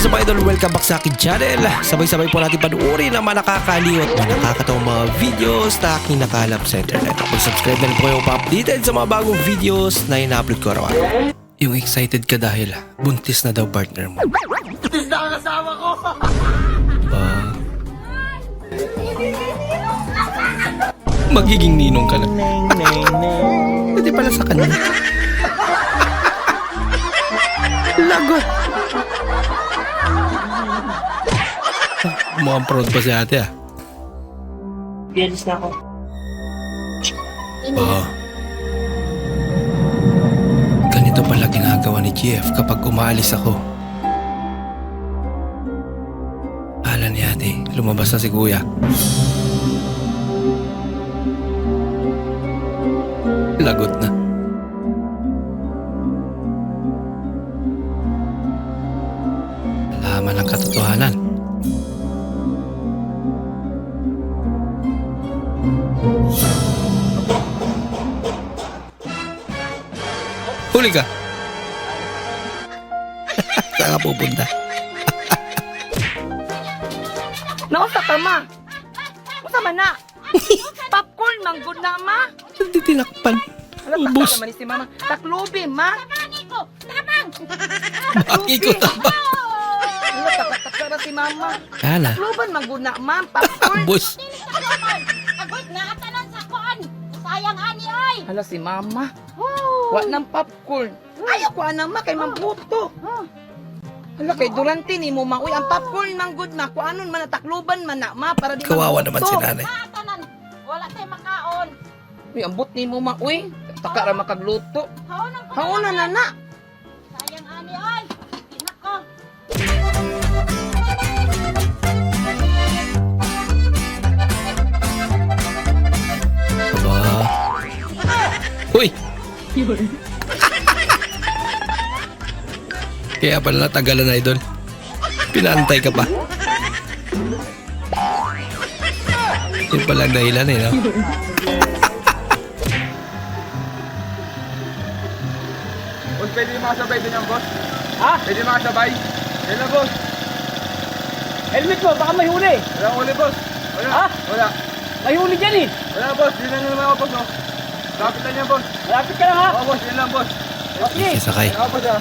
What's up idol? Welcome back sa akin channel. Sabay-sabay po natin panuorin ang mga nakakaliw at mga nakakatawang mga videos na aking nakalap sa internet. Kung subscribe na rin po kayo pa-updated sa mga bagong videos na ina-upload ko araw-araw. Yung excited ka dahil buntis na daw partner mo. Buntis na ang asawa ko! magiging ninong ka na. Hindi pala sa kanya. Lagot. Mukhang proud pa si ate ah. Biyalis na ako. Oo. Ganito pala ginagawa ni GF kapag umaalis ako. Ala ni ate, lumabas na si kuya. Lagot na. Huli ka. Saan ka pupunta? Nausa ka ma. Usa man na. Popcorn manggod na ma. Hindi tinakpan. Ubus. naman ni si mama. Taklubi ma. Ikot na ba? Ala takla na si mama. Kala. Takluban manggod na ma. Popcorn. Ubus. Agoy na atanan sa kuan. Sayang ani ay. Hala si mama. Wa ng popcorn. Ayaw ko anang ma kay mamputo. Hala kay durante ni mo ma. Uy ang popcorn manggod ma. Kuanon man na takluban man na ma para di Kawawa naman si nanay. Na atanan. Wala tay makaon. Uy ambot ni mo ma. Uy taka ra makagluto. Haonan na na. Uy! Kaya pala natagalan na idol. Pinantay ka pa. Yun pala ang dahilan eh, no? Boss, pwede yung makasabay din yan, boss? Ha? Pwede yung makasabay? Yan na, boss. Helmet mo, baka may huli. Wala akong uli, boss. Wala. Ha? Wala. May huli dyan eh. Wala, boss. Yun lang naman ako, boss, no? Lapit lang yan, boss. Malapit ka lang ha. Oo, boss. Yun lang, boss. Okay. Sakay. Yan ako, boss, ha?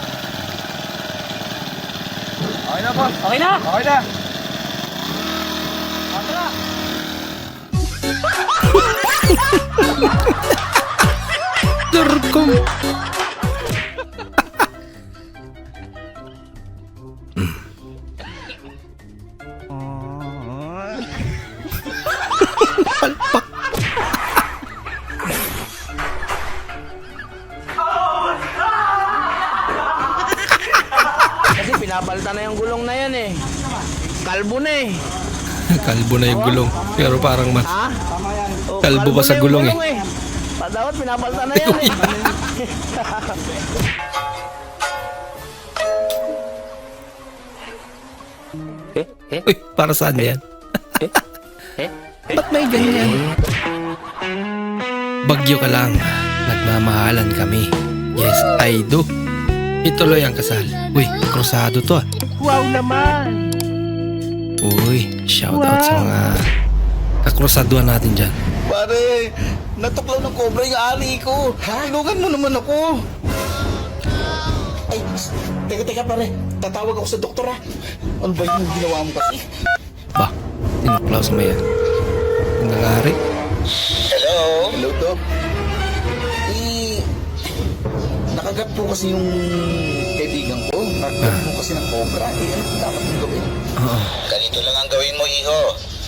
Okay na, boss. Okay na. Okay na. Palpak. Kalbo na eh. Kalbo na yung gulong. Pero parang mas Ha? Oh, Kalbo pa sa yung gulong eh. Pa dapat pinapalitan na yan eh. eh, eh, Uy, para saan yan? eh. Ba't may ganyan? Bagyo ka lang. Nagmamahalan kami. Yes, I do. Ituloy ang kasal. Uy, krusado to ah. Wow naman. Uy, shout out sa mga kakrusaduan natin dyan. Pare, natuklaw ng kobra yung ali ko. Tulungan mo naman ako. Ay, s- teka, teka pare. Tatawag ako sa doktor ha. Ano ba yung ginawa mo kasi? Ba, tinuklaw sa maya. Ang nangyari? Hello? Hello, Doc. Eh, nakagat po kasi yung kaibigan ko. Nakagat po kasi ng cobra. Eh, ano dapat yung gawin? Oo. Ganito lang ang gawin mo, iho.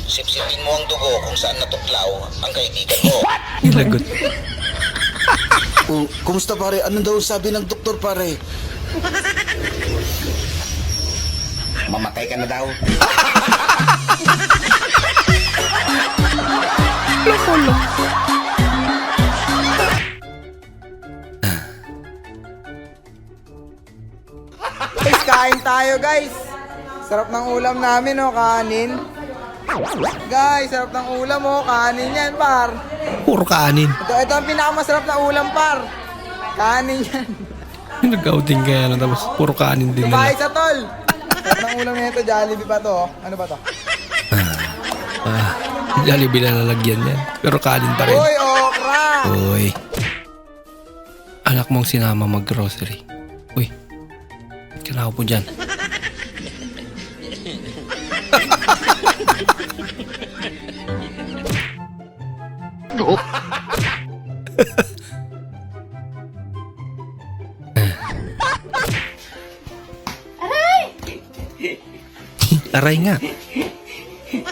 Sipsipin mo ang dugo kung saan natuklaw ang kaibigan mo. Nilagot. Oh, kumusta pare? Ano daw sabi ng doktor pare? Mamatay ka na daw. Guys, kain tayo guys. Sarap ng ulam namin oh, kanin. Guys, sarap ng ulam oh, kanin yan par. Puro kanin. Ito, ito ang pinakamasarap na ulam par. Kanin yan. Nag-outing kaya na tapos puro kanin din Kumain nila. sa tol. Sarap ng ulam na ito, Jollibee pa to. oh. Ano ba to? Ah, Jollibee na lalagyan yan. Pero kanin pa rin. Uy, okra! Uy. Anak mong sinama mag-grocery. Uy. Kailangan po dyan. Aray nga.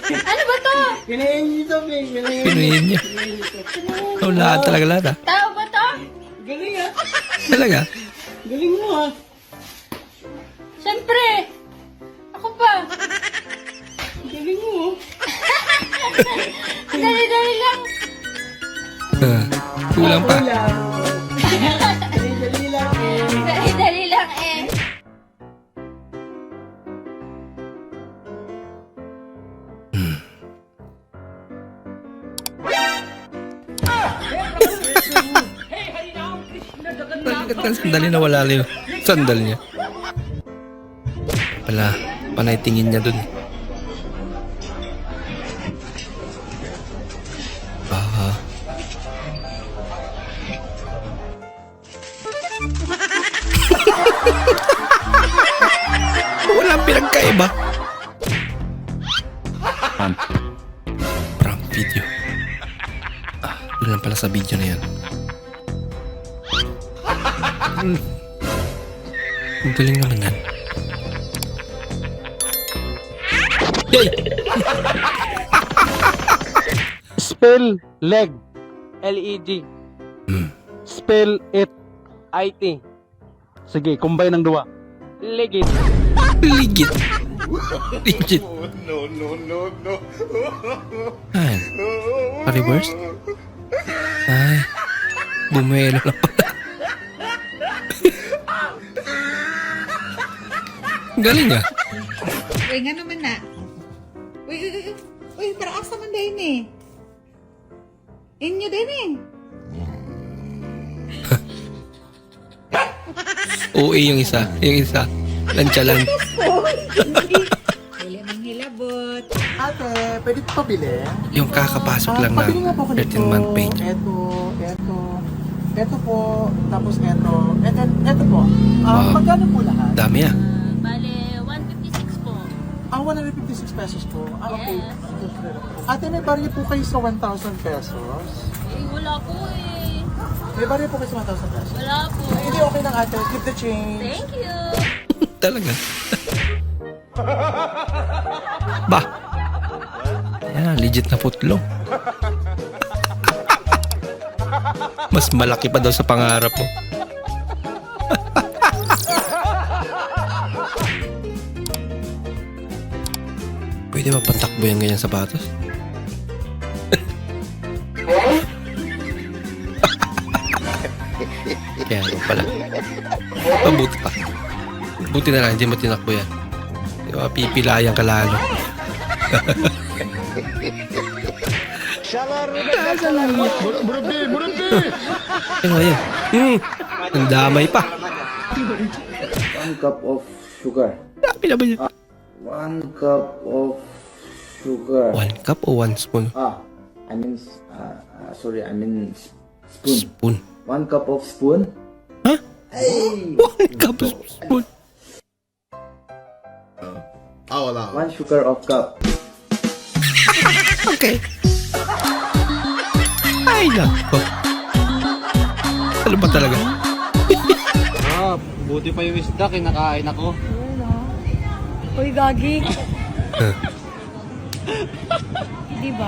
Ano ba to? Pinuhin niya. Oh, lahat talaga lahat ah. Tao ba to? Talaga? Siyempre. Ako pa. Galing mo. Dali-dali lang. Ah, kulang pa. Dali-dali sandali na wala yung sandal niya? Wala. Panay tingin niya dun. Ah. Walang pinagkaiba. Prank video. Ah, yun lang pala sa video na yan. Ang galing naman yan. Yay! Spell leg. L-E-G. Hmm. Spell it. IT. Sige, combine ng dua. Legit. Ligit. Legit. No, no, no, no. Ay. Pa-reverse? Ay. Bumuelo na pala. Galing ah. Uy, nga naman na. Uy, uy, uy, uy, para asa man din eh. Inyo din eh. OA yung isa. Yung isa. Lantsalan. Wala nang hilabot. Ate, pwede po pabili? Yung kakapasok lang ng Pabili nga po ako 13 month page. Ito, ito, ito po, tapos ito, ito, ito po. Ah, Wow. magkano po lahat? Dami ah. Bale, 156 po. Ah, 156 pesos po. Ah, okay. Yes. Ate, may barya po kayo sa 1,000 pesos. Eh, wala po eh. May barya po kayo sa 1,000 pesos. Wala po. Ay, hindi okay lang ate. Keep the change. Thank you. Talaga. ba? Yan, legit na putlong. Mas malaki pa daw sa pangarap mo. Pwede ba patakbo yan ganyan sapatos? Kaya ano pala. Mabuti pa. Buti na lang, hindi mo tinakbo yan. Di ba, pipilayan ka lalo. Ano yan? Hmm, ang damay pa. One cup of sugar. Dami naman yun. One cup of sugar. One cup o one spoon? Ah, I mean, uh, uh, sorry, I mean spoon. Spoon. One cup of spoon. Ha? Hey! One cup of spoon. One sugar of cup. Okay. Ay, nako. Ano ba talaga? Ah, buti pa yung isda, kinakain ako. Uy, gagi. Di ba?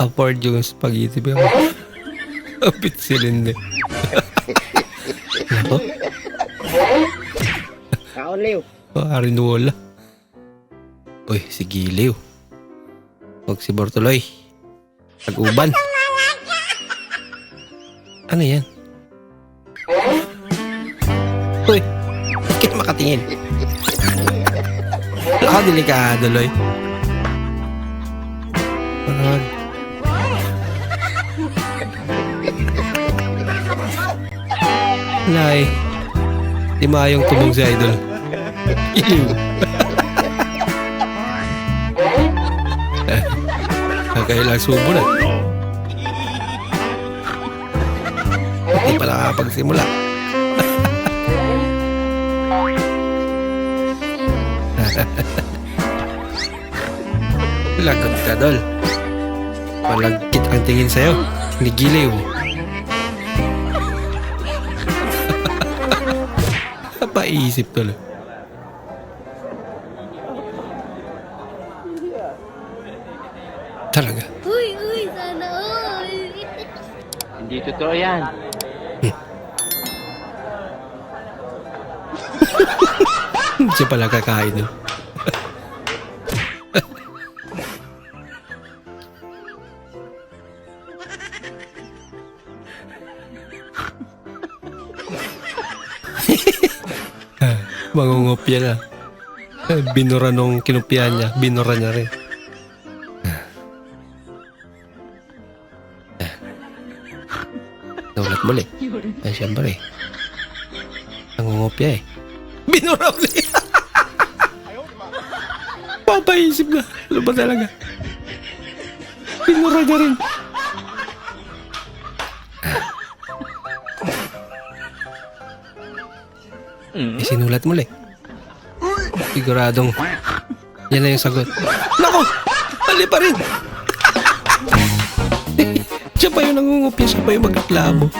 Afford yung spaghetti ba? Kapit silindi. Nako. Kaon, Leo. Parin wala. Uy, si Giliw. Huwag si Bortoloy. Tag-uban. Ano yan? Uy, bakit makatingin? Ako delikado, Loy. Parang... Lay. Di maayong tubog si Idol. Iliw. Kakailang subo na. Hindi pa nakakapagsimula. Lagot ka, Dol. Malagkit ang tingin sa'yo. Nigiliw. Napaisip tuloy. Talaga. Uy, uy, sana all. Hindi totoo yan. Siya pala kakain nun. Mangungopya na. Binura nung kinupyan niya. Binura niya rin. Naulat muli. Ay, siyempre. Nangungopya eh. Binura ulit. Papaisip na. Ano ba talaga? Binura niya rin. Eh, sinulat muli. Siguradong yan na yung sagot. Nako! Mali pa rin! siya pa yung nangungupya, siya pa yung magreklamo.